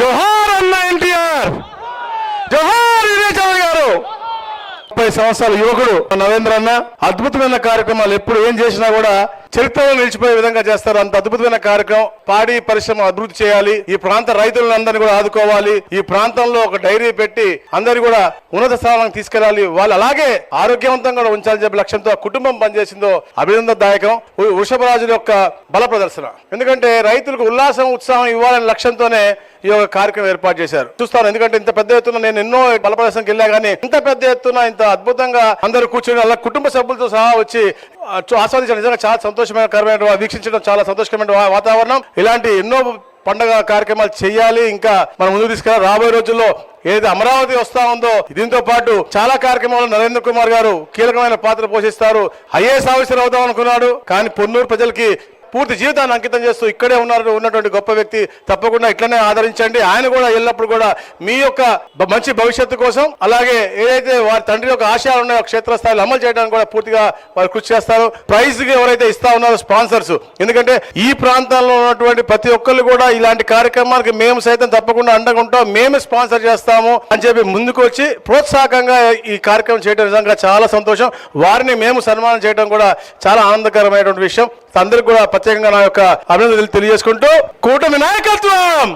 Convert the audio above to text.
జోహార్ అన్న ఎన్టీఆర్. జోహార్ విజయ్ గారు. ముప్పై సంవత్సరాల యువకుడు నరేంద్ర అన్న. అద్భుతమైన కార్యక్రమాలు ఎప్పుడు ఏం చేసినా కూడా చరిత్రలో నిలిచిపోయే విధంగా చేస్తారు. అంత అద్భుతమైన కార్యక్రమం. పాడి పరిశ్రమ అభివృద్ధి చేయాలి. ఈ ప్రాంత రైతులందరినీ కూడా ఆదుకోవాలి. ఈ ప్రాంతంలో ఒక డైరీ పెట్టి అందరినీ కూడా ఉన్నత స్థానానికి తీసుకెళ్ళాలి వాళ్ళు అలాగే ఆరోగ్యవంతంగా కూడా ఉంచాలని చెప్పి లక్ష్యంతో కుటుంబం పనిచేసిందో అభినందనదాయకం. వృషభ వృషభరాజుల యొక్క బల ప్రదర్శన. ఎందుకంటే రైతులకు ఉల్లాసం ఉత్సాహం ఇవ్వాలనే లక్ష్యంతోనే ఈ యొక్క కార్యక్రమం ఏర్పాటు చేశారు. చూస్తాను. ఎందుకంటే ఇంత పెద్ద ఎత్తున నేను ఎన్నో బల ప్రదర్శనకి వెళ్ళా కానీ ఇంత పెద్ద ఎత్తున ఇంత అద్భుతంగా అందరూ కూర్చొని అలా కుటుంబ సభ్యులతో సహా వచ్చి ఆస్వాదించడం నిజంగా చాలా సంతోషమైన కరమైన వీక్షించడం చాలా సంతోషకరమైన వాతావరణం. ఇలాంటి ఎన్నో పండగ కార్యక్రమాలు చేయాలి. ఇంకా మనం ముందుకు తీసుకెళ్ళాలి. రాబోయే రోజుల్లో ఏది అమరావతి వస్తా ఉందో దీంతో పాటు చాలా కార్యక్రమాలు నరేంద్ర కుమార్ గారు కీలకమైన పాత్ర పోషిస్తారు. ఐఏఎస్ ఆఫీసర్ అవుదాం అనుకున్నాడు. కానీ పొన్నూరు ప్రజలకి పూర్తి జీవితాన్ని అంకితం చేస్తూ ఇక్కడే ఉన్నారు ఉన్నటువంటి గొప్ప వ్యక్తి తప్పకుండా ఇట్లనే ఆదరించండి. ఆయన కూడా ఎల్లప్పుడు కూడా మీ యొక్క మంచి భవిష్యత్తు కోసం అలాగే ఏదైతే వారి తండ్రి యొక్క ఆశయాలు ఉన్నాయో క్షేత్రస్థాయిలో అమలు చేయడానికి కూడా పూర్తిగా వారు కృషి చేస్తారు. ప్రైజ్ ఎవరైతే ఇస్తా ఉన్నారో స్పాన్సర్స్. ఎందుకంటే ఈ ప్రాంతాల్లో ఉన్నటువంటి ప్రతి ఒక్కళ్ళు కూడా ఇలాంటి కార్యక్రమానికి మేము సైతం తప్పకుండా అండగా ఉంటాం. మేము స్పాన్సర్ చేస్తాము అని చెప్పి ముందుకు వచ్చి ప్రోత్సాహకంగా ఈ కార్యక్రమం చేయడం నిజంగా చాలా సంతోషం. వారిని మేము సన్మానం చేయడం కూడా చాలా ఆనందకరమైనటువంటి విషయం. అందరికి కూడా ప్రత్యేకంగా నా యొక్క అభినందనలు తెలియజేసుకుంటూ కూటమి నాయకత్వం!